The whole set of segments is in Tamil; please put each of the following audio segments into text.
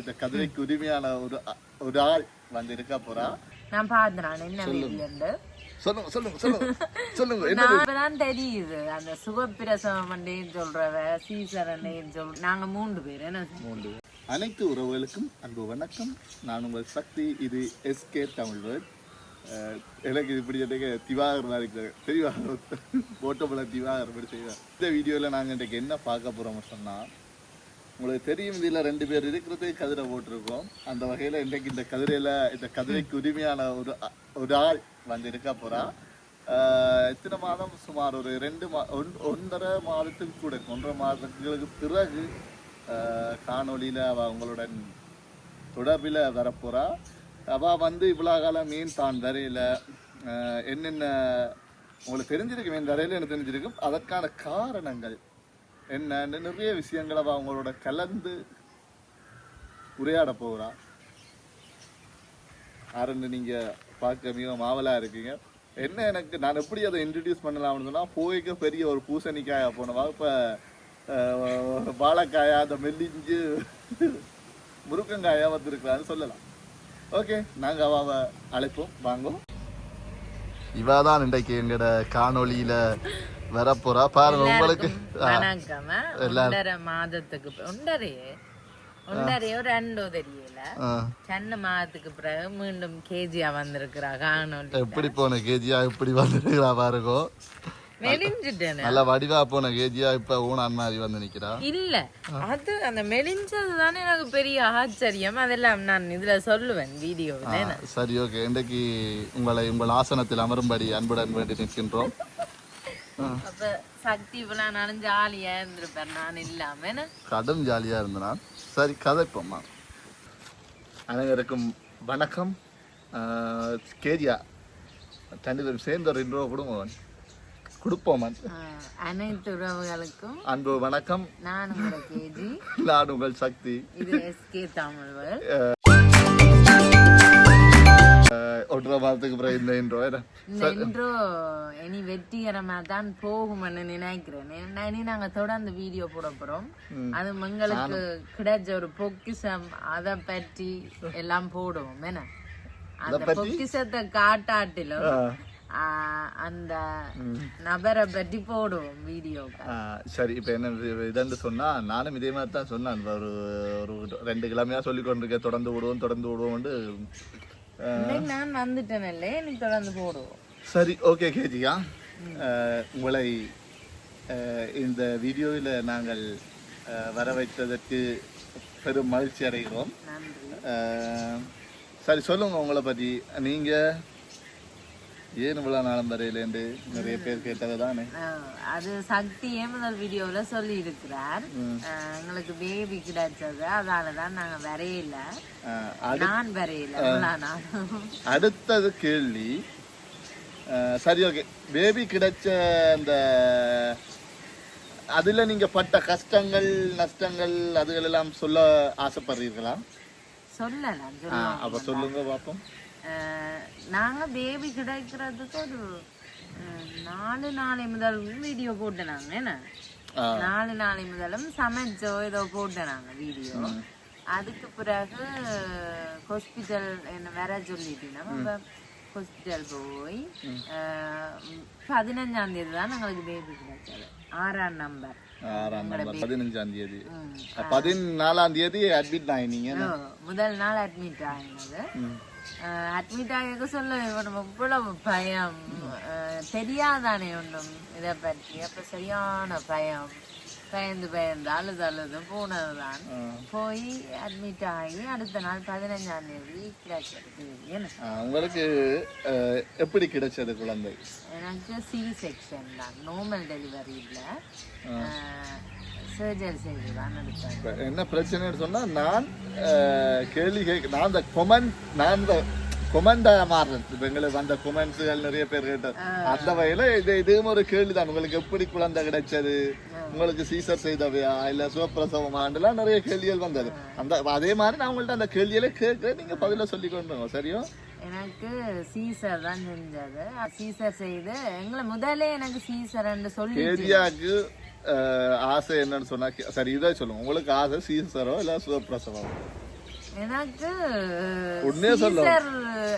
இந்த கதிரைக்கு உரிமையான ஒரு ஒரு ஆள் வந்து இருக்க போறா நான் பார்த்தேன் என்ன வீடியோண்டு சொல்லுங்க சொல்லுங்க சொல்லுங்க சொல்லுங்க. என்ன நான் தெரியுது. அந்த சுகப்பிரசவம் பண்ணேன்னு சொல்றவ சீசரன்னு சொல் நாங்க மூன்று பேர். என்ன மூன்று அனைத்து உறவுகளுக்கும் அன்பு வணக்கம். நான் உங்கள் சக்தி இது எஸ்கே தமிழ் வேர்ட் எனக்கு இப்படி எனக்கு திவாகர் மாதிரி இருக்குது திவாகர் போட்டோபுல திவாகர் இப்படி செய்வார். இந்த வீடியோவில் நாங்கள் இன்றைக்கு என்ன பார்க்க போகிறோம்னு சொன்னால் உங்களுக்கு தெரியும் இதில் ரெண்டு பேர் இருக்கிறதே கதிரை போட்டிருக்கோம். அந்த வகையில் இன்றைக்கு இந்த கதிரையில் இந்த கதிரைக்கு உரிமையான ஒரு ஒரு ஆள் வந்து இருக்க போகிறா இத்தனை மாதம்? சுமார் ஒரு ரெண்டு மா ஒன்- ஒன்றரை மாதத்துக்கு கூட ஒன்றரை மாதங்களுக்கு பிறகு காணொளியில் அவள் உங்களுடன் தொடர்பில் வரப்போகிறா அவள் வந்து இவ்வளோ காலம் மீன் தான் வரையில் என்னென்ன உங்களுக்கு தெரிஞ்சிருக்கு மீன் வரையில் எனக்கு தெரிஞ்சிருக்கும்? அதற்கான காரணங்கள். என்னன்னு நிறைய விஷயங்களை அவள் அவங்களோட கலந்து உரையாட போகிறா ஆரண்டு நீங்கள் பார்க்க மிகவும் மாவலாக இருக்கீங்க. என்ன எனக்கு நான் எப்படி அதை இன்ட்ரடியூஸ் பண்ணலாம்னு சொன்னால் போய்க்க பெரிய ஒரு பூசணிக்காயா போனவா இப்போ வாழைக்காயா அதை மெல்லிஞ்சு முருக்கங்காயா வந்திருக்கலான்னு சொல்லலாம். ஓகே நாங்கள் அவாவை அழைப்போம். வாங்குவோம் இவா தான் இன்றைக்கு எங்களோட காணொலியில் வரப்போறா. பாருங்க உங்களுக்கு. மாதத்துக்கு பி- ஒன்றரை ஒன்றரையோ. ரெண்டோ தெரியல. சென்ன மாதத்துக்கு பிறகு மீண்டும் கேஜியா வந்திருக்கிறா காணொலி எப்படி போன கேஜியா? இப்படி வந்துருக்கிறா பாருங்க. மெலிஞ்சிட்டேன். நல்ல வடிவா போன கேஜியா இப்ப ஊனான் மாதிரி வந்து நிக்கிறா. இல்ல அது அந்த மெலிஞ்சது தானே எனக்கு பெரிய ஆச்சரியம். அதெல்லாம் நான் இதுல சொல்லுவேன் வீடியோவில். சரி ஓகே. இன்றைக்கு உங்களை உங்கள் ஆசனத்தில் அமரும்படி அன்புடன் வேண்டி நிற்கின்றோம். அப்ப சக்தி இவ்வளவு நாளும் ஜாலியா இருந்திருப்பேன் நான் இல்லாம? கடும் ஜாலியா இருந்தனா? சரி கதைப்போம்மா. அனைவருக்கும் வணக்கம். கேஜியா ரெண்டு பேரும் சேர்ந்து ஒரு இன்ட்ரோ கொடுங்க கொடுப்போம் அனைத்து உறவுகளுக்கும் அன்பு வணக்கம். நான் உங்களோட கேஜி. நான் உங்கள் சக்தி. இது எஸ்கே தமிழ் வேர்ல்ட். அஹ், ஒன்றரை மாதத்துக்கு பிறகு இந்த இன்ட்ரோ இந்த இனி வெற்றிகரமா தான் போகும்னு நினைக்கிறேன் இனி நாங்க தொடர்ந்து வீடியோ போட போறோம். அது எங்களுக்கு கிடைச்ச ஒரு பொக்கிஷம். அத பற்றி எல்லாம் போடுவோம். என்ன? அந்த பொக்கிஷத்தை காட்டாட்டிலும் அந்த நபரை பற்றி போடுவோம் வீடியோக்கு சரி இப்போ என்ன இது- இதுன்னு சொன்னா நானும் இதே மாதிரி தான் சொன்னேன். ஒரு ஒரு ரெண்டு கிழமையா சொல்லி கொண்டிருக்கேன் தொடர்ந்து விடுவோம் தொடர்ந்து விடுவோம்னு. நான் வந்துட்டேனல்லே நீ தொடர்ந்து போடுவோம். சரி ஓகே கேஜியா உங்களை இந்த வீடியோவில் நாங்கள் வர வைத்ததற்கு பெரும் மகிழ்ச்சி அடைகிறோம். சரி சொல்லுங்க உங்களை பற்றி நீங்க? ஏன் இவ்வளோ நாளம் வரையிலேருந்து நிறைய பேர் கேட்டது தானே அது சக்தியே முதல் வீடியோல சொல்லி இருக்கிறார். எங்களுக்கு பேபி கிடைச்சது. அதனால தான் நாங்க வரையில. அஹ், நான் வரையில. அடுத்தது கேள்வி. சரி ஓகே. பேபி கிடைச்ச அந்த அதுல நீங்க பட்ட கஷ்டங்கள் நஷ்டங்கள் அதுகள் எல்லாம் சொல்ல ஆசைப்படுறீர்களா? சொல்லலாம் அப்ப சொல்லுங்க பாப்போம். ஆஹ் நாங்க பேபி கிடைக்கிறதுக்கு ஒரு நாலு நாளை முதல் வீடியோ போட்டேன் நாங்க என்ன நாலு நாளை முதலும் சமைச்சோ ஏதோ போட்டேன் நாங்க வீடியோ அதுக்கு பிறகு ஹாஸ்பிட்டல் என்ன வர சொல்லிட்டு நம்ம ஹாஸ்பிட்டல் போய் பதினஞ்சாம் தேதி தான் எங்களுக்கு பேபி கிடைச்சது. ஆறாம் நம்பர் ஆறாம் நம்பர் பதினஞ்சாம் தேதி. பதினாலாம் தேதி அட்மிட் ஆயினீங்க முதல் நாள் அட்மிட் ஆகினது அட்மிட் ஆகிக்க சொல்ல நம்ம இவ்வளவு பயம். தெரியாதானே ஒன்றும் இதை பற்றி. அப்ப சரியான பயம். பயந்து பயந்து அழுது அழுது போனதுதான். போய் அட்மிட் ஆகி அடுத்த நாள் பதினஞ்சாம் தேதி கிடைச்சது உங்களுக்கு எப்படி கிடைச்சது குழந்தை? எனக்கு சி செக்ஷன் தான். நார்மல் டெலிவரி இல்லை சர்ஜரி செய்து தான் எடுத்தேன் இப்ப என்ன பிரச்சனைன்னு சொன்னா நான் கேள்வி கேட்க நான் அந்த கொமெண்ட் நான் இந்த கொமெண்டா மாறுறேன் இப்ப எங்களுக்கு வந்த கொமெண்ட்ஸுகள் நிறைய பேர் கேட்டது அந்த வகையில இது இதுவும் ஒரு கேள்விதான். உங்களுக்கு எப்படி குழந்தை கிடைச்சது? உங்களுக்கு சீசர் செய்தவையா? இல்ல சுவப்பிரசவமாண்டெல்லாம் நிறைய கேள்விகள் வந்தது. அந்த அதே மாதிரி நான் உங்கள்ட்ட அந்த கேள்வியில கேட்கிறேன். நீங்க பதில சொல்லி கொண்டு சரியோ? எனக்கு சீசர் தான் செஞ்சது சீசர் செய்து எங்களை முதல்ல எனக்கு சீசர்ன்னு சொல்லி அஹ், ஆசை என்னன்னு சொன்னா சரி இதை சொல்லுங்க. உங்களுக்கு ஆசை சீசரோ இல்ல சுகப்பிரசவம் எனக்கு. சீசர்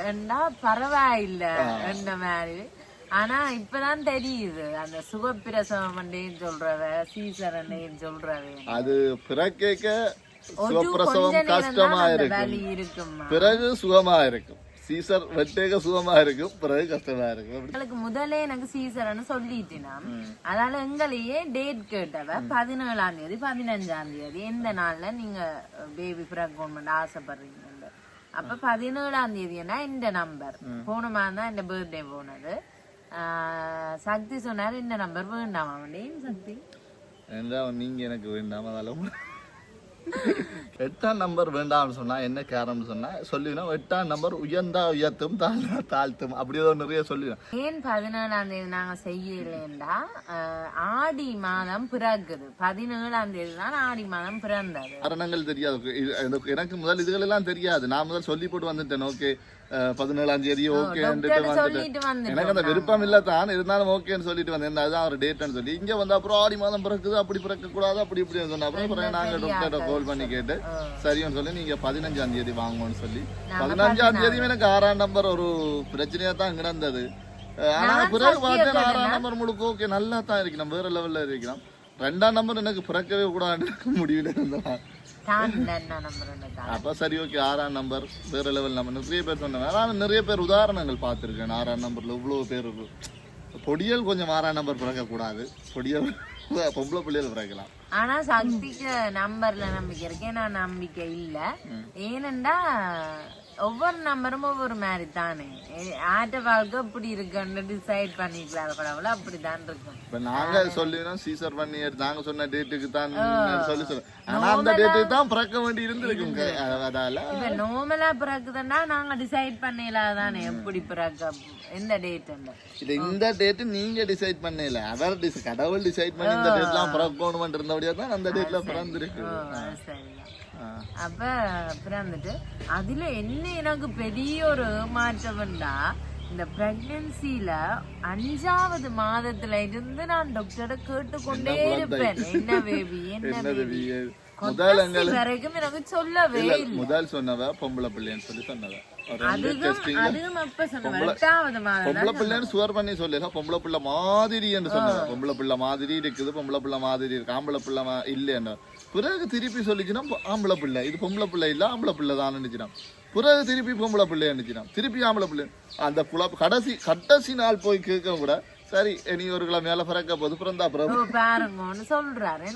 என்றா பரவாயில்ல என்ற மாதிரி. ஆனா இப்பதான் தெரியுது. அந்த சுகப்பிரசவம் அண்டையும் சொல்றவ சீசர் அண்டையும் சொல்றவ. அது பிறக்கேக்க ஒரு சுகப்பிரசவம் கஷ்டமா இருக்குமா. பிறகு சுகமா இருக்கும். சீசர் வெட்டேக சுகமா இருக்கும் பிறகு கஷ்டமா இருக்கும் எங்களுக்கு முதல்ல எனக்கு சீசர்னு சொல்லிட்டுனா அதனால எங்களையே டேட் கேட்டவ பதினேழாம் தேதி பதினஞ்சாம் தேதி எந்த நாள்ல நீங்க பேபி பிறக்கணும் ஆசைப்படுறீங்க அப்ப பதினேழாம் தேதினா இந்த நம்பர் போன மாதம் தான் இந்த பர்த்டே போனது சக்தி சொன்னாரு இந்த நம்பர் வேண்டாம் சக்தி நீங்க எனக்கு வேண்டாம் அதெல்லாம் எட்டாம் நம்பர் வேண்டாம்னு சொன்னா என்ன காரணம்னு சொன்னா சொல்லிடும் எட்டாம் நம்பர் உயர்ந்தா உயர்த்தும் தாழ்ந்தா தாழ்த்தும். அப்படி ஏதோ நிறைய சொல்லிடும் ஏன் பதினேழாம் தேதி நாங்க செய்யலைன்னா ஆஹ் ஆடி மாதம் பிறக்குது. பதினேழாம் தேதி தான் ஆடி மாதம் பிறந்தது. காரணங்கள் தெரியாது. எனக்கு முதல் இதுகள் எல்லாம் தெரியாது. நான் முதல் சொல்லி போட்டு வந்துட்டேன். ஓகே. பதினேழாம் தேதி ஓகே டாக்டர் வந்துட்டேன் சொல்லிட்டு வந்து எனக்கு அந்த விருப்பம் இல்ல தான் இருந்தாலும் ஓகேன்னு சொல்லிட்டு வந்தேன் அதுதான் ஒரு டேட்னு சொல்லி இங்க வந்து அப்புறம் ஆடி மாதம் பிறக்குது அப்படி பிறக்க கூடாது அப்படி இப்படி சொன்ன அப்புறம் அப்புறம் நாங்க டாக்டர்கிட்ட கால் பண்ணி கேட்டு சரின்னு சொல்லி நீங்க பதினஞ்சாம் தேதி வாங்கணும்னு சொல்லி பதினஞ்சாம் தேதி எனக்கு ஆறாம் நம்பர் ஒரு பிரச்சனையா தான் கிடந்தது அஹ் ஆனா பிறகு பார்த்தேன் ஆறாம் நம்பர் முழுக்க ஓகே நல்லா தான் இருக்கணும் வேற லெவல்ல இருக்கணும் ரெண்டாம் நம்பர் எனக்கு பிறக்கவே கூடாதுன்னு முடிவில் இருந்தேன் அப்ப சரி ஓகே ஆறாம் நம்பர் வேற லெவல் நம்பர் நிறைய பேர் சொன்னாங்க ஆனால் நிறைய பேர் உதாரணங்கள் பார்த்துருக்கேன். ஆறாம் நம்பர்ல இவ்வளவு பேர் பொடியல் கொஞ்சம் ஆறாம் நம்பர் பிறக்க கூடாது பொடியல் பொம்பளை பிள்ளைகள் பிறக்கலாம். ஆனா சக்திக்கு நம்பர்ல நம்பிக்கை இருக்கு. நான் நம்பிக்கை இல்ல. ஏனெண்டா ஒவ்வொரு நம்பரும் ஒவ்வொரு மாதிரி தானே. ஆட்ட வாழ்க்கை இப்படி இருக்குன்னு டிசைட் பண்ணிக்கலாம் கடவுள் அப்படிதான் இருக்கும். இப்ப நாங்க சொல்லினோம் சீசர் பண்ணி எடுத்து நாங்க சொன்ன டேட்டுக்கு தான் சொல்லி சொல்ல ஆனா அந்த டேட்டுக்கு தான் பிறக்க வேண்டி இருந்திருக்கும். அதால. இப்ப நார்மலா பிறக்குதுன்னா நாங்க டிசைட் பண்ணிடலாம் தானே. எப்படி பிறக்க? எந்த டேட் இது இந்த டேட் நீங்க டிசைட் பண்ணல அவர் கடவுள் டிசைட் பண்ணி இந்த டேட்லாம் பிறக்கணும்னு இருந்தபடியா தான் அந்த டேட்ல பிறந்திருக்கு. ஆ. அப்ப பிறந்துட்டு அதுல என்ன எனக்கு பெரிய ஒரு ஏமாற்றம்டா இந்த பிரெக்னன்சில அஞ்சாவது மாதத்துல இருந்து நான் டாக்டரை கேட்டுக்கொண்டே இருப்பேன். என்ன பேபி என்ன பேபி வரைக்கும் எனக்கு சொல்லவே முதல் சொன்னவ பொம்பளை பிள்ளைன்னு சொல்லி சொன்னவ. பொம்பளை பிள்ளைன்னு சுவர் பண்ணி சொல்லல. பொம்பளை பிள்ளை மாதிரி என்று சொன்னவ. பொம்பளை பிள்ளை மாதிரி இருக்குது பொம்பளை பிள்ளை மாதிரி இருக்கு ஆம்பளை பிள்ளை இல்லைன்னு. பிறகு திருப்பி சொல்லிச்சுன்னா ஆம்பளை பிள்ளை. இது பொம்பளை பிள்ளை இல்லை ஆம்பளை பிள்ளை தான் நினைச்சினான். பிறகு திருப்பி பொம்பளை பிள்ளை நினைச்சினான். திருப்பி ஆம்பளை பிள்ளை. அந்த குழப்ப கடைசி கடைசி நாள் போய் கேட்க கூட சரி நீ ஒரு கிலோ மேல பிறக்க போது பிறந்தா பிறகு. பாருங்கன்னு சொல்றாரு.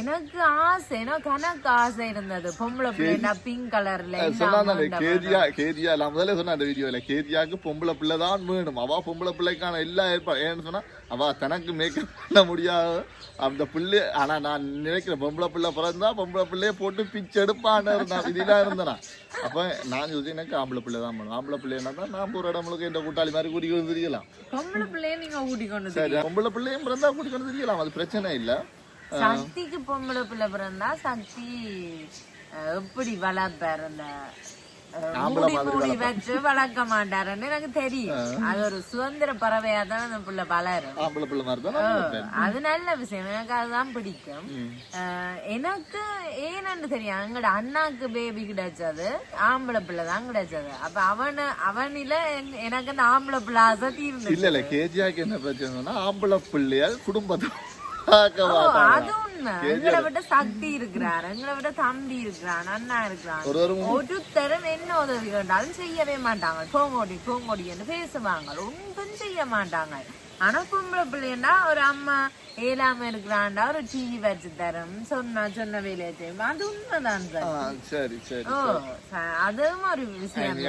எனக்கு ஆசை எனக்கு கணக்கு ஆசை இருந்தது. பொம்பளை பிள்ளைனா பிங்க் கலர்ல சொன்னாங்க கேஜியா கேஜியா நான் முதல்ல சொன்ன அந்த வீடியோல கேஜியாக்கு பொம்பளை பிள்ளை தான் வேணும். அவ பொம்பளை பிள்ளைக்கான எல்லா ஏற்பாடு ஏன்னு சொன்னா அவ தனக்கு மேக்கப் பண்ண முடியாது. அந்த பிள்ளை ஆனா நான் நினைக்கிறேன் பொம்பளை பிள்ளை பிறந்தா பொம்பளை பிள்ளைய போட்டு பிச்சு எடுப்பான்னு இருந்தான் இதெல்லாம் இருந்தனா? அப்ப நான் யோசிச்சு எனக்கு ஆம்பளை பிள்ளை தான் வேணும். ஆம்பளை பிள்ளைன்னா தான் நான் ஒரு இடமுழுக்க இந்த கூட்டாளி மாதிரி கூட்டிக்கொண்டு தெரியலாம். பொம்பளை பிள்ளைய நீங்க கூட்டிக்கொண்டு சரி பொம்பளை பிள்ளையும் பிறந்தா கூட்டிக்கொண்டு தெரியலாம் அது பிரச்சனை இல்ல. சக்திக்கு பொம்பளை பிள்ளை பிறந்தா சக்தி எப்படி வளர்ப்பார் அந்த மூடி மூடி வச்சு வளர்க்க மாட்டாருன்னு எனக்கு தெரியும். அது ஒரு சுதந்திர பறவையா தான் அந்த பிள்ளை வளரும். அது நல்ல விஷயம். எனக்கு அதுதான் பிடிக்கும். எனக்கு ஏன்னு தெரியும் எங்கட அண்ணாக்கு பேபி கிடைச்சது. ஆம்பளை பிள்ளை தான் கிடைச்சது. அப்ப அவனு அவனில என்- எனக்கு அந்த ஆம்பளை பிள்ளை ஆசை தீர்ந்து இல்ல இல்ல. கேஜியாக்கு என்ன பிரச்சனைனா ஆம்பளை பிள்ளையால் குடும்பத்தை பார்க்க மாட்டாங்க அது உண்மை எங்களை விட சக்தி இருக்கிறார். எங்களை விட தம்பி இருக்கிறான் அண்ணா இருக்கிறான் ஒரு என்ன உதவி கேட்டாலும் செய்யவே மாட்டாங்க. போங்கோடி போங்கோடி என்று பேசுவாங்க. ஒன்றும் செய்ய மாட்டாங்க. ஆனா பொம்பளை பிள்ளைன்னா ஒரு அம்மா ஏழாம இருக்கிறாண்டா ஒரு டிவி வச்சு தரும் சொன்னா சொன்ன வேலையை செய்யும். அது உண்மைதான் சார். சரி சரி ஓ அதுவும் ஒரு விஷயம்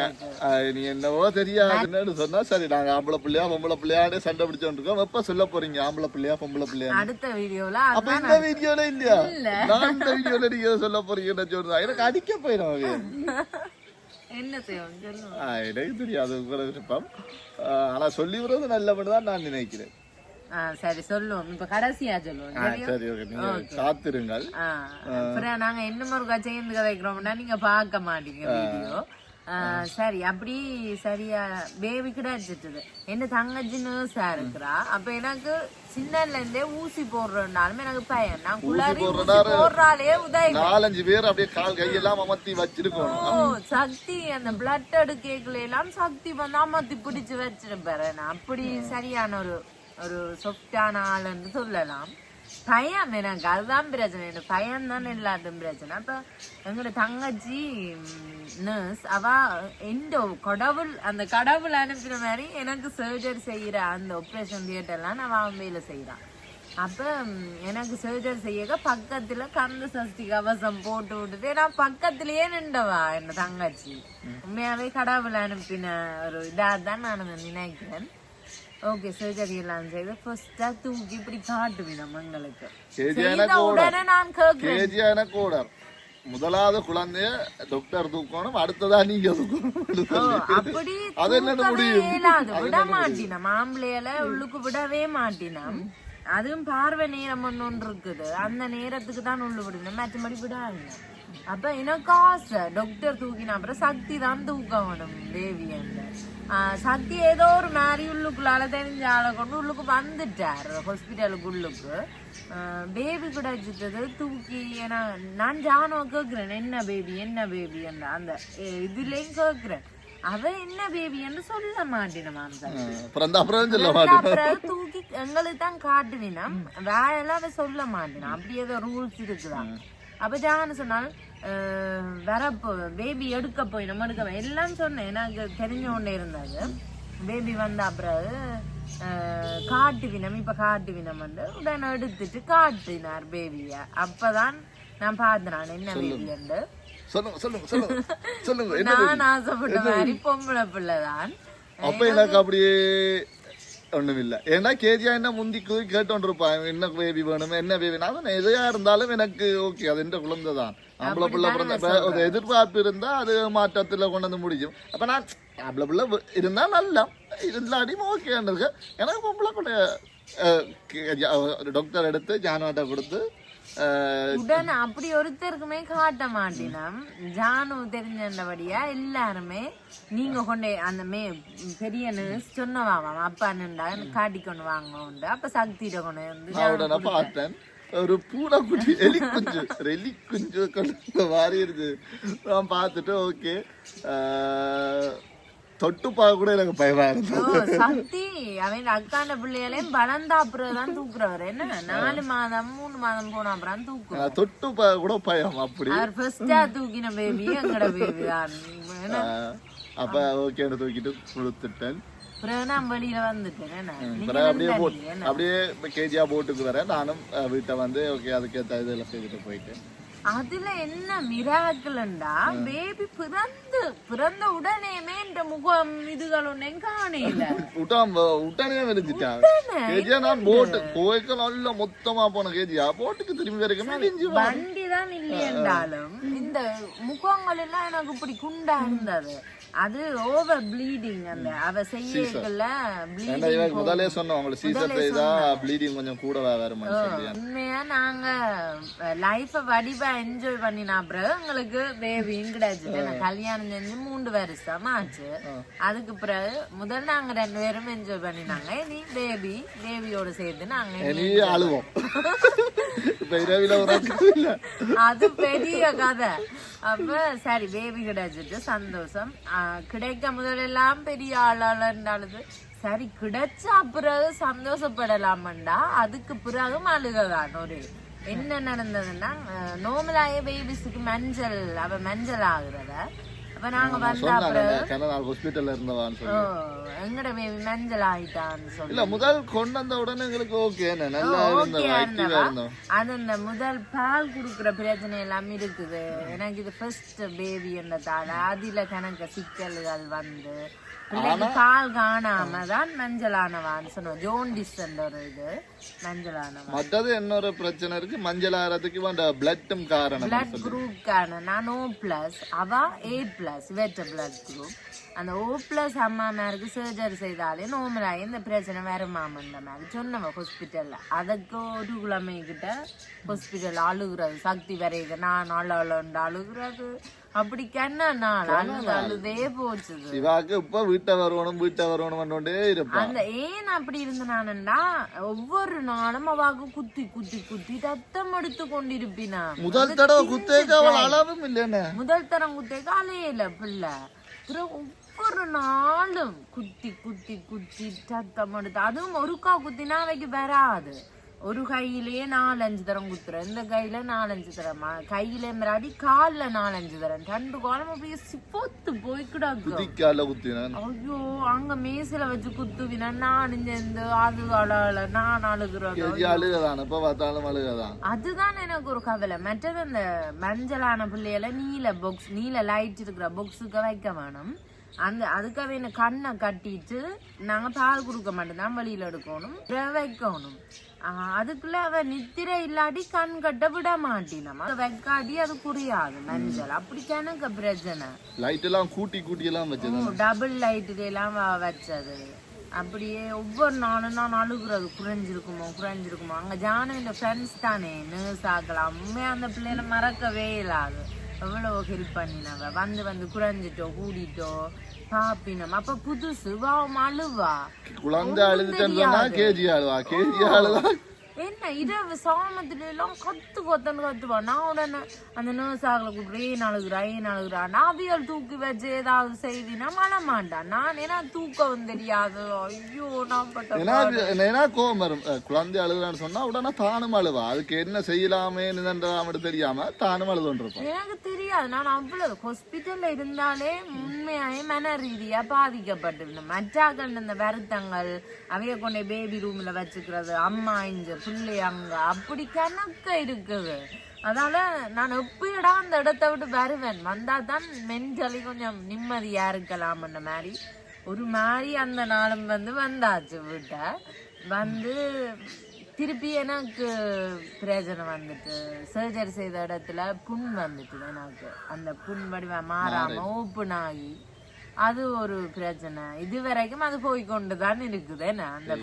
நீ என்னவோ தெரியாதுன்னு சொன்னா சரி நாங்க ஆம்பளை பிள்ளையா பொம்பளை பிள்ளையானே சண்டை பிடிச்சோன்னு இருக்கோம் எப்ப சொல்ல போறீங்க ஆம்பளை பிள்ளையா பொம்பளை பிள்ளையா அடுத்த வீடியோல அப்ப இந்த வீடியோல இல்லையா? நான் இந்த வீடியோல நீங்க சொல்ல போறீங்கன்னு சொன்னா எனக்கு அடிக்க போயிடும் எனக்கு தெரியாது உங்களோட விருப்பம். ஆ, ஆனா சொல்லி விடுறது நல்லபடிதான் நான் நினைக்கிறேன். சரி சொல்லுவோம். இப்ப கடைசியா சொல்லுவோம். சரி ஓகே. நீங்க காத்திருங்கள் அப்புறம் நாங்க என்ன முருகா சேர்ந்து கதைக்கிறோம்னா நீங்க பார்க்க மாட்டீங்க வீடியோ. சரி அப்படி சரியா பேபி கிடைச்சிட்டுது என்ன தங்கச்சி நர்ஸா இருக்கிறா. அப்ப எனக்கு சின்னல இருந்தே ஊசி போடுறதுனாலும் எனக்கு பயம். நான் குளறி. போடுறாலே உதவி நாலஞ்சு பேர் அப்படியே கால் கையெல்லாம் அமர்த்தி வச்சிருக்கணும். ஓ சக்தி அந்த பிளட் எடுக்கல எல்லாம் சக்தி வந்து அமர்த்தி பிடிச்சு வச்சிருப்பாரு. நான் அப்படி சரியான ஒரு ஒரு சொஃப்டான ஆளுன்னு சொல்லலாம். பயம் எனக்கு அதுதான் பிரச்சனை எனக்கு பயம் தான் எல்லாத்துக்கும் பிரச்சனை அப்ப எங்களோட தங்கச்சி நர்ஸ் அவ எந்த கடவுள் அந்த கடவுள் அனுப்பின மாதிரி எனக்கு சர்ஜரி செய்யற அந்த ஆப்ரேஷன் தியேட்டர்லாம் நான் அவன் வேலை செய்யறான் அப்ப எனக்கு சர்ஜரி செய்ய பக்கத்துல கந்த சஷ்டி கவசம் போட்டு விட்டுட்டு நான் பக்கத்திலேயே நின்றவா என்ன தங்கச்சி உண்மையாவே கடவுள் அனுப்பின ஒரு இதா தான் நான் நினைக்கிறேன் ஓகே சர்ஜரி எல்லாம் செய்து ஃபர்ஸ்டா தூக்கி இப்படி காட்டுவேன் நம்ம எங்களுக்கு கேஜியான நான் கேட்கிறேன். கேஜியான கோடர் முதலாவது குழந்தைய டாக்டர் தூக்கணும் அடுத்ததா நீங்க தூக்கணும் அது முடியும்? விட மாட்டினோம். ஆம்பளையில உள்ளுக்கு விடவே மாட்டினோம். அதுவும் பார்வை நேரம் ஒன்று ஒன்று இருக்குது. அந்த நேரத்துக்கு தான் உள்ள விடணும். மற்றபடி விடாங்க அப்ப எனக்கு ஆசை. டாக்டர் தூக்கின அப்புறம் சக்தி தான் தூக்க வேணும் தேவி அந்த சக்தி ஏதோ ஒரு மாதிரி உள்ளுக்குள்ளால தெரிஞ்ச ஆளை கொண்டு உள்ளுக்கு வந்துட்டார் ஹாஸ்பிட்டலுக்கு உள்ளுக்கு பேபி கூட வச்சுட்டது தூக்கி ஏன்னா நான் ஜானோ கேட்கிறேன் என்ன பேபி என்ன பேபி அந்த அந்த இதுலயும் கேட்கிறேன் அவ என்ன பேபி என்று சொல்ல மாட்டேன் அந்த அப்புறம் அப்புறம் சொல்ல மாட்டேன் அப்புறம் தூக்கி எங்களுக்கு தான் காட்டுவினம் வேலையெல்லாம் அவ சொல்ல மாட்டேன் அப்படி ஏதோ ரூல்ஸ் இருக்குதான் அப்ப ஜான சொன்னால் அஹ், வரப்போ பேபி எடுக்க போய் நம்ம எடுக்க எல்லாம் சொன்னேன். எனக்கு தெரிஞ்ச ஒண்ணே இருந்தது பேபி வந்த அப்புறம் அஹ், காட்டுவினம் இப்ப காட்டுவினம் வந்து உடனே எடுத்துட்டு காட்டினார் பேபிய அப்பதான் நான் பார்த்தேன் என்ன பேபி என்று. நான் ஆசைப்பட்ட மாதிரி பொம்பளை பிள்ளைதான். அப்ப எனக்கு அப்படியே ஒண்ணும் இல்ல ஏன்னா கேஜியா என்ன முந்தி போய் கேட்டோன்னு இருப்பான் என்ன பேபி வேணும் என்ன பேபி நான் எதையா இருந்தாலும் எனக்கு ஓகே அது எந்த குழந்தை தான் ஆம்பளை பிள்ளை பிறந்த ஒரு எதிர்பார்ப்பு இருந்தா அது மாற்றத்துல கொண்டு வந்து முடியும். அப்ப நான் ஆம்பளை பிள்ளை இருந்தா நல்லா. இருந்தாலும் ஓகே இருக்கு எனக்கு பொம்பளை பிள்ளை டாக்டர் எடுத்து ஜானவாட்டை கொடுத்து உடனே அப்படி ஒருத்தருக்குமே காட்ட மாட்டினோம். ஜானு தெரிஞ்சபடியா எல்லாருமே நீங்க கொண்டே அந்த மே பெரிய நர்ஸ் சொன்னவாம் அப்பா நின்றா காட்டி கொண்டு வாங்க உண்டு. அப்ப சக்தியிட கொண்டு வந்து பார்த்தேன். ஒரு பூனைக்குட்டி எலி குஞ்சு எலி குஞ்சு கொண்டு மாதிரி இருக்கு நான் பார்த்துட்டு ஓகே தொட்டு பார்க்க கூட எனக்கு பயமா இருந்தது. சக்தி. அவன் அக்காண்ட பிள்ளைகளையும் பலந்தாப்புறம் தான் தூக்குறவர். என்ன? நாலு மாதம் மூணு மாதம் போன அப்புறம் தூக்குறோம். நான் தொட்டு பார்க்க கூட பயம் அப்படி. அவர் ஃபர்ஸ்டா தூக்கின பேபி எங்கட பேபி தான். அப்ப ஓகேன்னு தூக்கிட்டு கொடுத்துட்டேன். அப்படியே கேஜியா போட்டுக்கு வரேன் நானும் வீட்டை வந்து ஓகே அதுக்கேற்ற இதெல்லாம் செய்துட்டு போயிட்டேன் அதுல என்ன மிராக்கல்ண்டா பேபி பிறந்து பிறந்த உடனேமே இந்த முகம் இதுகள் ஒன்றையும் காணையில விட்டானே விரிஞ்சிட்டான் கேஜியா நான் போட்டு கோவைக்கு நல்லா மொத்தமா போன கேஜியா. போட்டுக்கு திரும்பி வரைக்கும் விரிஞ்சு வண்டி தான் இல்லையென்றாலும் இந்த முகங்கள் எல்லாம் எனக்கு இப்படி குண்டா இருந்தது. அது ஓவர் ப்ளீடிங் அந்த அவ செய்யல ப்ளீடிங் இவங்க முதலே சொன்னோம் உங்களுக்கு சீசன் செய்தா ப்ளீடிங் கொஞ்சம் கூட வருமா சொல்லி உண்மையா நாங்க லைஃப வடிவா என்ஜாய் பண்ணினா பிறகு எங்களுக்கு பேபியும் கிடைச்சிட்டு நான் கல்யாணம் செஞ்சு மூன்று வருஷம் ஆச்சு. அதுக்கு பிறகு முதல் நாங்க ரெண்டு பேரும் என்ஜாய் பண்ணினாங்க. நீ பேபி பேபியோட சேர்த்து நாங்க அழுவோம். அது பெரிய கதை. அப்ப சரி பேபி கிடைச்சிட்டு சந்தோஷம் கிடைக்க முதலெல்லாம் பெரிய ஆளால இருந்தாலும் சரி கிடைச்சா பிறகு சந்தோஷப்படலாமண்டா அதுக்கு பிறகு அழுகதான் ஒரு என்ன நடந்ததுன்னா நோமலாய பேபிஸுக்கு மஞ்சள் அவ மஞ்சள் ஆகுறத அப்ப நாங்க வந்த அப்புறம் இருந்தவான்னு சொல்லி. எங்கட பேபி மஞ்சள் ஆயிட்டான்னு சொல்லி. இல்ல முதல் கொண்டு வந்த உடனே எங்களுக்கு ஓகே நல்லா இருந்தோம். அது இந்த முதல் பால் குடுக்குற பிரச்சனை எல்லாம் இருக்குது. எனக்கு இது ஃபர்ஸ்ட் பேபி என்றதால அதுல கணக்கு சிக்கல்கள் வந்து பிள்ளைக்கு பால் காணாம தான் மஞ்சளானவான்னு சொன்னோம். ஜோண்டிஸ் ஒரு இது. மற்றது இன்னொரு பிரச்சனை இருக்கு. மஞ்சள் ஆறதுக்கு அந்த பிளட்டும் காரணம் பிளட் குரூப்கான நான் ஓ பிளஸ் அவ ஏ பிளஸ் வெட்ட பிளட் குரூப் அந்த ஓ பிளஸ் அம்மா மேருக்கு சர்ஜரி செய்தாலே நோமலாகி இந்த பிரச்சனை வருமாமன்ற மாதிரி சொன்னவ ஹாஸ்பிட்டல்ல அதுக்கு ஒரு கிழமை கிட்ட ஹாஸ்பிட்டல் அழுகுறது சக்தி வரையுது. நான் அழ அழண்டு அழுகுறது. அப்படி கண்ணா நாள் அழுது அழுதே போச்சுது சிவாக்கு இப்ப வீட்டை வரணும் வீட்டை வரணும் அந்த ஏன் அப்படி இருந்தானண்டா ஒவ்வொரு நாளும் அவாக்கு குத்தி குத்தி குத்தி ரத்தம் எடுத்து கொண்டிருப்பினா. முதல் தடவை குத்தேக்கு அவள் அளவும் இல்லைன்னு. முதல் தரம் குத்தே காலையில பிள்ளை. ஒவ்வொரு நாளும் குத்தி குத்தி குத்தி ரத்தம் எடுத்து. அதுவும் ஒருக்கா குத்தினா அவைக்கு வராது. ஒரு கையிலேயே நாலஞ்சு தரம் குத்துறேன் இந்த கையில நாலஞ்சு தரமா. கையில மிராடி கால்ல நாலஞ்சு தரம். ரெண்டு காலம் அப்படியே சிப்போத்து போய் கிடக்கும் குதிக்கால குத்தினான் ஐயோ அங்க மேசில வச்சு குத்துவினா நான் இந்த அது அழல நான் அழுகதான்? அதுதான் எனக்கு ஒரு கவலை. மற்றது அந்த மஞ்சளான பிள்ளையில நீல பாக்ஸ் நீல லைட் இருக்கிற பாக்ஸுக்கு வைக்க வேணும். அந்த அதுக்காக என்ன கண்ணை கட்டிட்டு நாங்க பால் கொடுக்க மாட்டோம். தான் வழியில எடுக்கணும். வைக்கணும். அதுக்குள்ள அவ நித்திரை இல்லாட்டி கண் கட்ட விட மாட்டினோம்? அதை வைக்காட்டி அது புரியாது மஞ்சள். அப்படி எனக்கு பிரச்சனை? லைட் எல்லாம் கூட்டி கூட்டி எல்லாம் வச்சது. டபுள் லைட்டுல எல்லாம் வச்சது. அப்படியே ஒவ்வொரு நாளும் நான் அழுகுறது. குறைஞ்சிருக்குமோ குறைஞ்சிருக்குமோ. அங்க ஜானவில ஃப்ரெண்ட்ஸ் தானே. நர்ஸ் ஆகலாம். உண்மையா அந்த பிள்ளைல மறக்கவே இல்லாது. எவ்வளவு ஹெல்ப் பண்ணினவ. வந்து வந்து குறைஞ்சிட்டோ கூடிட்டோ பாப்பினம் அப்ப புதுசு வா அழுவா குழந்தை அழுதுட்டேன்னு சொன்னா கேஜி அழுவா கேஜி அழுதான் என்ன இரவு சாமத்துல எல்லாம் கத்து கொத்தன்னு கத்துவா. நான் உடனே அந்த நர்ஸ் ஆகல கூப்பிட்டு ஏன் அழுகுறா ஏன் அழுகுறா? நான் அவியல் தூக்கி வச்சு ஏதாவது செய்தினா மழ மாட்டான் நான் ஏன்னா தூக்கம் தெரியாது. ஐயோ நான் பட்ட ஏன்னா கோவம் வரும். குழந்தை அழுகுறான்னு சொன்னா உடனே தானும் அழுவா. அதுக்கு என்ன செய்யலாமே நின்றாமட்டு தெரியாம தானும் அழுதுன்றிருப்பான் எனக்கு தெரியாது. நான் அவ்வளவு ஹாஸ்பிட்டல்ல இருந்தாலே உண்மையாவே மன ரீதியா பாதிக்கப்பட்டிருந்தேன். மற்றாக்கள் இந்த வருத்தங்கள் அவைய கொண்டே பேபி ரூம்ல வச்சுக்கிறது அம்மா இங்க பிள்ளை அங்க? அப்படி கணக்க இருக்குது. அதனால நான் எப்படிடா அந்த இடத்த விட்டு வருவேன்? வந்தா தான் மென்டலி கொஞ்சம் நிம்மதியா இருக்கலாம்ன்ற மாதிரி. ஒரு மாதிரி அந்த நாளும் வந்து வந்தாச்சு விட்ட. வந்து திருப்பி எனக்கு பிரயோஜனம் வந்துட்டு சர்ஜரி செய்த இடத்துல புண் வந்துட்டு எனக்கு. அந்த புண் வடிவ மாறாம ஓப்பன் ஆகி. அது ஒரு பிரச்சனை. இது வரைக்கும் அது போய் கொண்டு தான் இருக்குது என்ன? அந்த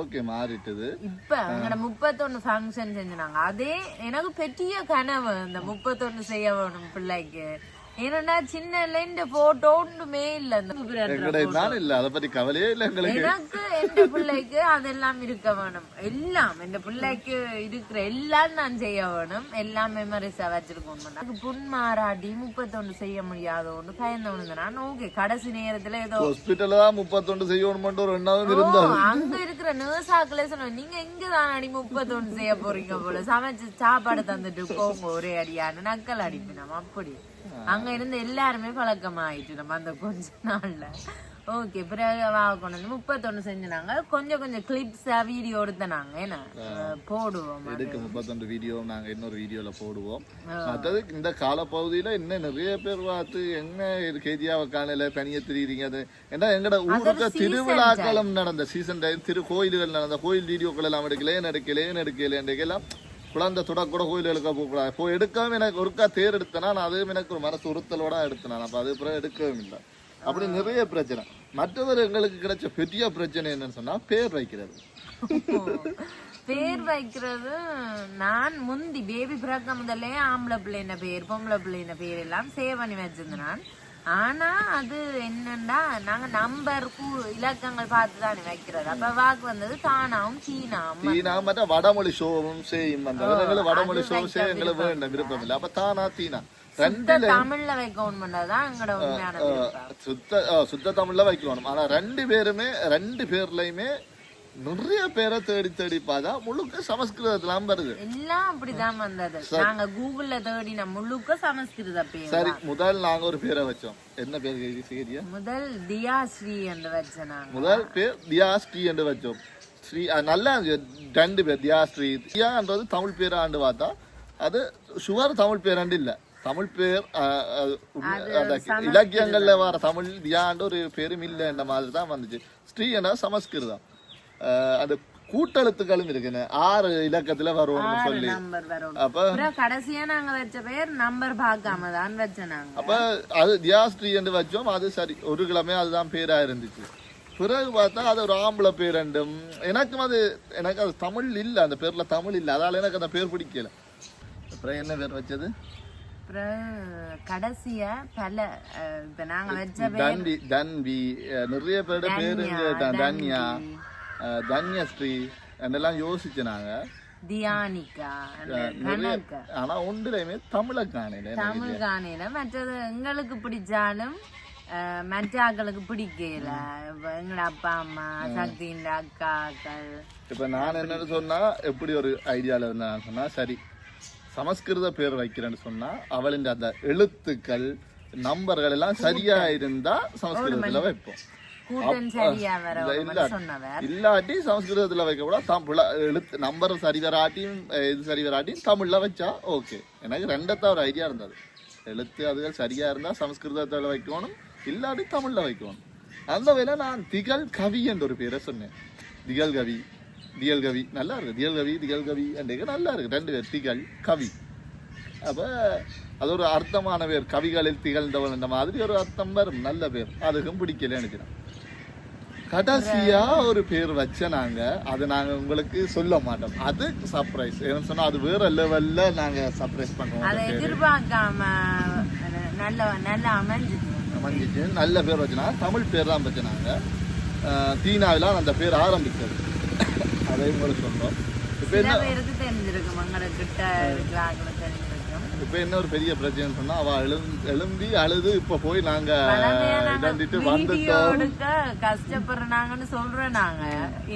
ஓகே மாறிட்டுது. இப்ப எங்கட முப்பத்தொன்னு ஃபங்க்ஷன் செஞ்சாங்க அதே எனக்கு பெரிய கனவு இந்த முப்பத்தொன்னு செய்ய வேணும் பிள்ளைக்கு. ஏன்னா சின்ன இந்த போட்டோ ஒன்றுமே இல்ல. இருந்தாலும் இல்ல. அதை பத்தி கவலையே இல்ல எங்களுக்கு. எனக்கு எந்த பிள்ளைக்கு அதெல்லாம் இருக்க வேணும். எல்லாம். எந்த பிள்ளைக்கு இருக்கிற எல்லாம் நான் செய்ய வேணும். எல்லாம் மெமரிஸா வச்சிருக்கணும் எனக்கு புண் மாறாட்டி முப்பத்தொன்னு செய்ய முடியாத ஒன்று பயந்தவனு நான் ஓகே. கடைசி நேரத்துல ஏதோ ஹாஸ்பிட்டல்ல தான் முப்பத்தொண்டு செய்யணும்னு ஒரு எண்ணம் ஓ, இருந்தது அங்க இருக்கிற நர்ஸ் ஆக்களே சொன்னோம் நீங்க எங்க தான் அடி முப்பத்தொன்னு செய்ய போறீங்க போல? சமைச்சு சாப்பாடு தந்துட்டு போங்க ஒரே அடியான்னு நக்கல் அடிப்பினோம். அப்படி. அங்க இருந்து எல்லாருமே பழக்கமாயிட்டு நம்ம அந்த கொஞ்ச நாள்ல. ஓகே பிறகு கொண்டு வந்து முப்பத்தொன்னு செஞ்சுனாங்க. கொஞ்சம் கொஞ்சம் கிளிப்ஸ் வீடியோ எடுத்தனாங்க. என்ன? போடுவோம் அது. எடுக்க முப்பத்தொண்டு வீடியோ நாங்க இன்னொரு வீடியோல போடுவோம். மற்றது இந்த காலப்பகுதியில என்ன நிறைய பேர் பார்த்து என்ன இது கேஜியாவை காலையில தனியா திரியுறீங்க அது? ஏன்னா எங்கட ஊருக்கு திருவிழாக்களம் நடந்த சீசன் டைம் திரு கோயில்கள் நடந்த கோயில் வீடியோக்கள் எல்லாம் எடுக்கல ஏன் எடுக்கல எல்லாம் குழந்தை தொடக்கூட கோயில் எடுக்க போகக்கூடாது இப்போ எடுக்கவும் எனக்கு ஒருக்கா தேர் எடுத்தனா நான் அதுவும் எனக்கு ஒரு மனசு உறுத்தலோட எடுத்தேன் அப்போ அது பிறகு எடுக்கவும் இல்லை. அப்படி நிறைய பிரச்சனை. மற்றவர் எங்களுக்கு கிடைச்ச பெரிய பிரச்சனை என்னன்னு சொன்னா பேர் வைக்கிறது. பேர் வைக்கிறது நான் முந்தி பேபி பிறக்க முதலே ஆம்பளை பிள்ளைன பேர் பொம்பளை பிள்ளைன பேர் எல்லாம் சேவ் பண்ணி வச்சிருந்தேன் நான். ஆனா அது என்னன்னா நாங்க நம்பர் இலக்கங்கள் பார்த்து தானே வைக்கிறது. அப்ப வாக்கு வந்தது தானாவும் சீனாவும். தீனா மற்ற வடமொழி ஷோவும் அந்த எங்களுக்கு வடமொழி ஷோவும் செய்ய எங்களுக்கு வேண்டும் விருப்பம் இல்லை. அப்ப தானா தீனா ரெண்டு சுத்த தமிழ்ல வைக்கணும் பண்ணதான் எங்களோட உண்மையான சுத்த சுத்த தமிழ்ல வைக்கணும். ஆனா ரெண்டு பேருமே ரெண்டு பேர்லயுமே நிறைய பேரை தேடி தேடி பார்த்தா முழுக்க சமஸ்கிருதத்துலாம் வருது. எல்லாம் அப்படிதான் வந்தது. நாங்க கூகுள்ல தேடின முழுக்க சமஸ்கிருத பேர் சரி முதல் நாங்க ஒரு பேரை வச்சோம். என்ன பேர் சரியா முதல் தியா ஸ்ரீ என்று வச்ச நாங்க. முதல் பேர் தியா ஸ்ரீ என்று வச்சோம். ஸ்ரீ நல்லா இருந்துச்சு. ரெண்டு பேர் தியா ஸ்ரீ. தியான்றது தமிழ் பேராண்டு பார்த்தா அது சுகர் தமிழ் பேராண்டு இல்ல. தமிழ் பேர் இலக்கியங்கள்ல வர தமிழ் தியாண்டு ஒரு பேரும் இல்லைன்ற மாதிரி தான் வந்துச்சு. ஸ்ரீ என்ன சமஸ்கிருதம். அந்த கூட்டெழுத்துக்களும் இருக்குன்னு. ஆறு இலக்கத்துல வரும்னு சொல்லி. அப்ப கடைசியா நாங்க வச்ச பேர் நம்பர் பார்க்காம தான் வச்ச நாங்க. அப்ப அது தியாஸ்ரீ என்று வச்சோம். அது சரி ஒரு கிழமை அதுதான் பேரா இருந்துச்சு. பிறகு பார்த்தா அது ஒரு ஆம்பளை பேர் ரெண்டும். எனக்கும் அது எனக்கு அது தமிழ் இல்ல அந்த பேர்ல தமிழ் இல்ல. அதால எனக்கு அந்த பேர் பிடிக்கல. அப்புறம் என்ன பேர் வச்சது? கடைசியா பல இப்ப நாங்க வச்ச தன்வி தன்வி நிறைய பேரோட பேரு. தன்யா தன்யஸ்ரீ அதெல்லாம் யோசிச்சு நாங்க தியானிகா அந்த கணக்கா ஆனா ஒன்றுலையுமே தமிழை காணல தமிழ் காணையில மற்றது எங்களுக்கு பிடிச்சாலும் மற்ற ஆக்களுக்கு பிடிக்கல. எங்களோட அப்பா அம்மா சக்தியின் அக்காக்கள். இப்ப நான் என்னன்னு சொன்னா எப்படி ஒரு ஐடியால இருந்தேன் சொன்னா சரி சமஸ்கிருத பேர் வைக்கிறேன்னு சொன்னா அவளின் அந்த எழுத்துக்கள் நம்பர்கள் எல்லாம் சரியா இருந்தா சமஸ்கிருதத்துல வைப்போம். இல்லாட்டி சமஸ்கிருதத்துல வைக்க கூட தமிழ எழுத்து நம்பர் சரி வராட்டியும் இது சரி வராட்டியும் தமிழ்ல வச்சா ஓகே எனக்கு ரெண்டத்த ஒரு ஐடியா இருந்தது. எழுத்து அதுகள் சரியா இருந்தா சமஸ்கிருதத்துல வைக்கணும் இல்லாட்டி தமிழ்ல வைக்கணும். அந்த வேலை நான் திகழ் கவி என்ற ஒரு பேரை சொன்னேன். திகழ் கவி திகழ் கவி நல்லா இருக்கு. திகழ் கவி திகழ் கவி என்ற நல்லா இருக்கு. ரெண்டு பேர் திகழ் கவி. அப்ப அது ஒரு அர்த்தமான பேர். கவிகளில் திகழ்ந்தவன் என்ற மாதிரி ஒரு அர்த்தம் வரும். நல்ல பேர். அதுக்கும் பிடிக்கல நினைக்கிறேன். கடைசியா ஒரு பேர் வச்ச நாங்க அது நாங்க உங்களுக்கு சொல்ல மாட்டோம். அது சர்ப்ரைஸ் ஏன்னு சொன்னா அது வேற லெவல்ல நாங்க சர்ப்ரைஸ் பண்ணுவோம் அதை எதிர்பார்க்காம நல்ல நல்ல அமைஞ்சிச்சு. நல்ல பேர் வச்சுனா தமிழ் பேர் தான் வச்சுனாங்க தீனாவிலாம் அந்த பேர் ஆரம்பிச்சது. அதை உங்களுக்கு சொல்றோம். இப்போ என்ன பேருக்கு தெரிஞ்சிருக்கும். எங்களை கிட்ட தெரிஞ்சிருக்கும். இப்போ என்ன ஒரு பெரிய பிரச்சனைன்னு சொன்னா அவ எழும் எழும்பி அழுது இப்போ போய் நாங்க இதாண்டிட்டு வந்துட்டோம். கஷ்டப்படுறாங்கன்னு சொல்றோம் நாங்க.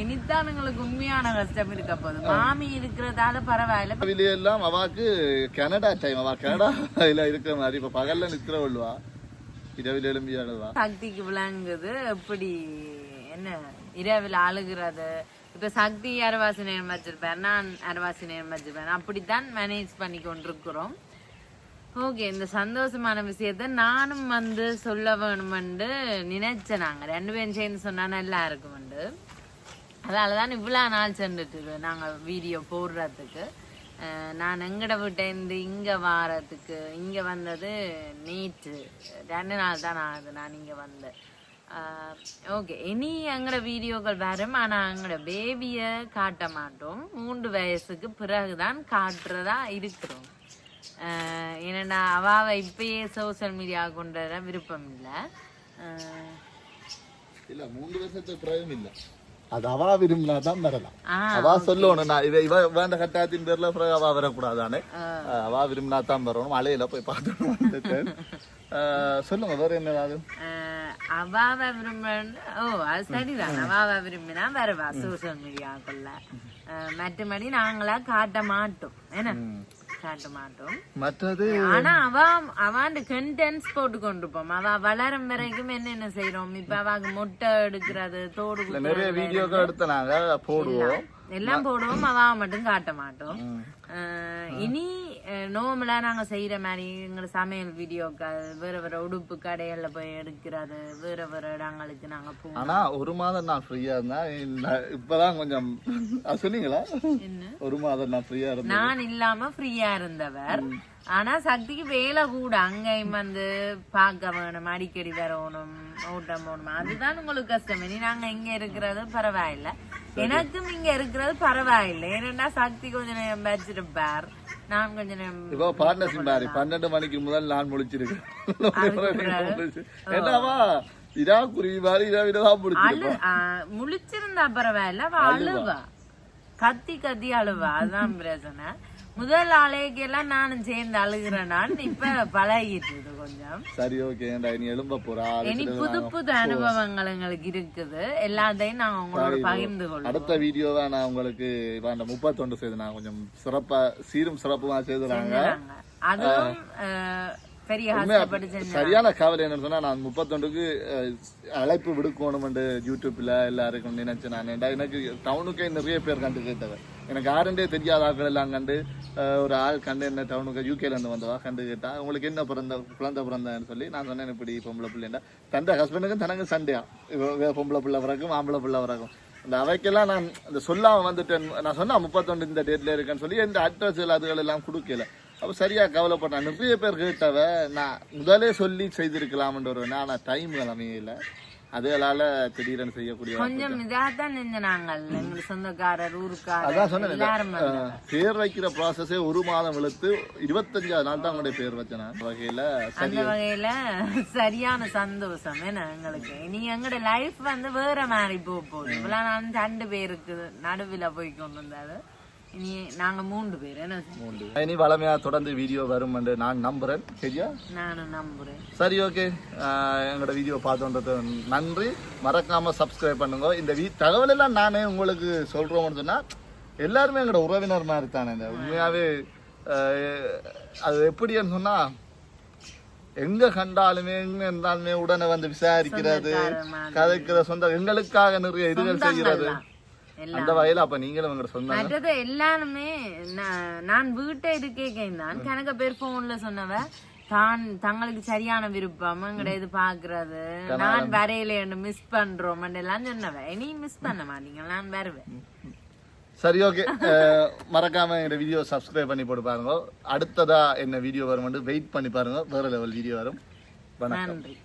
இனித்தான் எங்களுக்கு உண்மையான கஷ்டம் இருக்க போகுது. மாமி இருக்கிறதால பரவாயில்ல. வெளியே எல்லாம் அவாக்கு கனடா டைம் அவ கனடா இருக்கிற மாதிரி இப்ப பகல்ல நிக்கிறவள்வா இரவில் எழும்பி அழுவா. சக்திக்கு விளங்குது. எப்படி என்ன இரவில் அழுகிறது. இப்ப சக்தி அரவாசி நேரம் வச்சிருப்பேன் நான் அரவாசி நேரம் வச்சிருப்பேன் அப்படித்தான் மேனேஜ் பண்ணி கொண்டிருக்கிறோம். ஓகே இந்த சந்தோஷமான விஷயத்த நானும் வந்து சொல்ல வேணுமெண்டு நினைச்சேன் நாங்கள் ரெண்டு பேரும் சேர்ந்து சொன்னா நல்லா இருக்குமெண்டு. அதனால தான் இவ்வளோ நாள் சென்றுட்டு நாங்கள் வீடியோ போடுறதுக்கு. நான் எங்கட வீட்டேருந்து இங்கே வாரத்துக்கு இங்கே வந்தது நேற்று. ரெண்டு நாள் தான் ஆகுது நான் இங்கே வந்தேன். ஓகே இனி எங்களோட வீடியோக்கள் வரும். ஆனால் எங்களோட பேபியை காட்ட மாட்டோம். மூன்று வயசுக்கு பிறகுதான் காட்டுறதா இருக்கிறோம். ஏன்னா அவாவை இப்பயே சோஷியல் மீடியா கொண்டு வர விருப்பம் இல்லை. இல்ல மூன்று வருஷத்துக்கு பிரயோகம் இல்ல. அது அவா விரும்பினா தான் வரலாம் அவா சொல்லணும் நான் இவ இவ வேண்ட கட்டாயத்தின் பேர்ல பிறகு அவா வரக்கூடாதானே? அவா விரும்பினா தான் வரணும். மலையில போய் பார்த்துட்டு சொல்லுங்க வேற என்ன ஏதாவது அவாவை விரும்புறேன். ஓ அது சரிதான். அவாவை விரும்பினா வருவா சோசியல் மீடியாக்குள்ள அஹ் மற்றபடி நாங்களா காட்ட மாட்டோம். என்ன? காட்ட மாட்டோம். மற்றது ஆனா அவ அவாண்டு கண்டென்ட்ஸ் போட்டு கொண்டிருப்போம் அவ வளரும் வரைக்கும் என்னென்ன செய்யறோம் இப்ப அவாக்கு முட்டை எடுக்கிறது தோடு நிறைய வீடியோக்கள் எடுத்து நாங்க போடுவோம். எல்லாம் போடுவோம் அவாவை மட்டும் காட்ட மாட்டோம். இனி நோமலா நாங்க செய்யற மாதிரி எங்களோட சமையல் வீடியோக்கள் வேற வேற உடுப்பு கடைகள்ல போய் எடுக்கிறது வேற வேற இடங்களுக்கு நாங்க போவோம். ஆனா ஒரு மாதம் நான் ஃப்ரீயா இருந்தேன் இந்த- இப்பதான் கொஞ்சம் சொன்னீங்களா? என்ன? ஒரு மாதம் நான் ஃப்ரீயா இருந்தேன் நான் இல்லாம ஃப்ரீயா இருந்தவர். ஆனா சக்திக்கு வேலை கூட அங்கேயும் வந்து பார்க்க வேணும் அடிக்கடி வரணும் ஓட்டம் போகணும். அதுதான் உங்களுக்கு கஷ்டம். இனி நாங்க இங்க இருக்கிறது பரவாயில்ல. எனக்கும் இங்க இருக்கிறது பரவாயில்லை. ஏன்னா சக்தி கொஞ்ச நேரம் வச்சிருப்பார். நான் கொஞ்ச நேரம் இப்போ பார்ட்னர்ஷிப் மாதிரி பன்னெண்டு மணிக்கு முதல் நான் முழிச்சிருக்கேன். என்னவா? இதா குருவி மாதிரி இதா முடிச்சிருப்போம் ஆ, முழிச்சிருந்தா பரவாயில்ல அவ அழுவா. கத்தி கத்தி அழுவா. அதுதான் பிரச்சனை. முதல் அலைக்கெல்லாம் நானும் சேர்ந்து அழுகிறேன் நான். இப்ப பழகிட்டு கொஞ்சம். சரி ஓகே நீ எழும்ப போறா இனி புது புது அனுபவங்கள் எங்களுக்கு இருக்குது. எல்லாத்தையும் நாங்க உங்களோட பகிர்ந்து கொள்வோம். அடுத்த வீடியோவா நான் உங்களுக்கு இப்ப அந்த முப்பத்தொண்டு செய்து நான் கொஞ்சம் சிறப்பா சீரும் சிறப்புமா செய்துறாங்க. அதுவும் சரியான கவலை என்னன்னு சொன்னா நான் முப்பத்தொண்டுக்கு அழைப்பு விடுக்கணும்னு யூடியூப்ல எல்லாருக்கும் நினைச்சேன் நான் எனக்கு டவுனுக்கே நிறைய பேர் கண்டு கேட்டவன் எனக்கு யாருன்றே தெரியாத ஆட்கள் எல்லாம் கண்டு ஒரு ஆள் கண்டு என்ன டவுனுக்கு யூகேல இருந்து வந்தவா கண்டு கேட்டா உங்களுக்கு என்ன பிறந்த குழந்தை பிறந்தன்னு சொல்லி நான் சொன்னேன் இப்படி பொம்பளை பிள்ளைண்டா தந்த ஹஸ்பண்டுக்கும் தனக்கு சண்டையா. இப்போ பொம்பளை பிள்ளை பிறக்கும் ஆம்பளை பிள்ளை பிறக்கும். இந்த அவைக்கெல்லாம் நான் இந்த சொல்லாமல் வந்துட்டேன். நான் சொன்னேன் முப்பத்தொண்டு இந்த டேட்ல இருக்கேன்னு சொல்லி இந்த அட்ரஸ் அதுகள் எல்லாம் கொடுக்கல. அப்போ சரியாக கவலைப்பட்டேன். நிறைய பேர் கேட்டவ நான் முதலே சொல்லி செய்திருக்கலாம்ன்ற ஒரு ஆனால் டைம் அமையல. அதனால திடீரென செய்யக்கூடிய கொஞ்சம் இதாகத்தான் நின்று நாங்கள் எங்க சொந்தக்காரர் அதான் ஊருக்காரர் சொன்னேன் வந்தாங்க. அஹ், பேர் வைக்கிற ப்ராசஸே ஒரு மாதம் இழுத்து இருபத்தஞ்சாவது நாள் தான் உங்களுடைய பேர் வச்சேன். வகையில அந்த வகையில சரியான சந்தோஷம் என்ன எங்களுக்கு இனி எங்களோட லைஃப் வந்து வேற மாதிரி போக போகுது இவ்வளவு நான் ரெண்டு பேருக்கு நடுவில் போய் கொண்டு வந்தாரு இனி நாங்க மூன்று பேர் என்ன மூன்று. இனி வளமையா தொடர்ந்து வீடியோ வரும் என்று நான் நம்புறேன். சரியா? நானும் நம்புறேன். சரி ஓகே எங்களோட வீடியோ பார்த்தோன்றது நன்றி. மறக்காம சப்ஸ்கிரைப் பண்ணுங்க. இந்த வீ தகவல் எல்லாம் நானே உங்களுக்கு சொல்றோம்னு சொன்னா எல்லாருமே எங்களோட உறவினர் மாதிரி தானே. இந்த உண்மையாவே அது எப்படின்னு சொன்னா எங்க கண்டாலுமே எங்க இருந்தாலுமே உடனே வந்து விசாரிக்கிறது கதைக்கிற சொந்த எங்களுக்காக நிறைய இதுகள் செய்கிறது. அந்த வகையில அப்ப நீங்களும் எங்களோட சொந்த மற்றது எல்லாருமே நான்- வீட்டை இருக்கேன் தான். கணக்க பேர் போன்ல சொன்னவ தான் தங்களுக்கு சரியான விருப்பம் எங்கட இது பாக்குறது நான் வரையில மிஸ் பண்றோம் எல்லாம் சொன்னவ. இனி மிஸ் பண்ண மாட்டீங்க நான் வருவேன். சரி ஓகே மறக்காம எங்க வீடியோ சப்ஸ்கிரைப் பண்ணி போட்டு பாருங்க. அடுத்ததா என்ன வீடியோ வரும் வெயிட் பண்ணி பாருங்க. வேற லெவல் வீடியோ வரும். வணக்கம். நன்றி.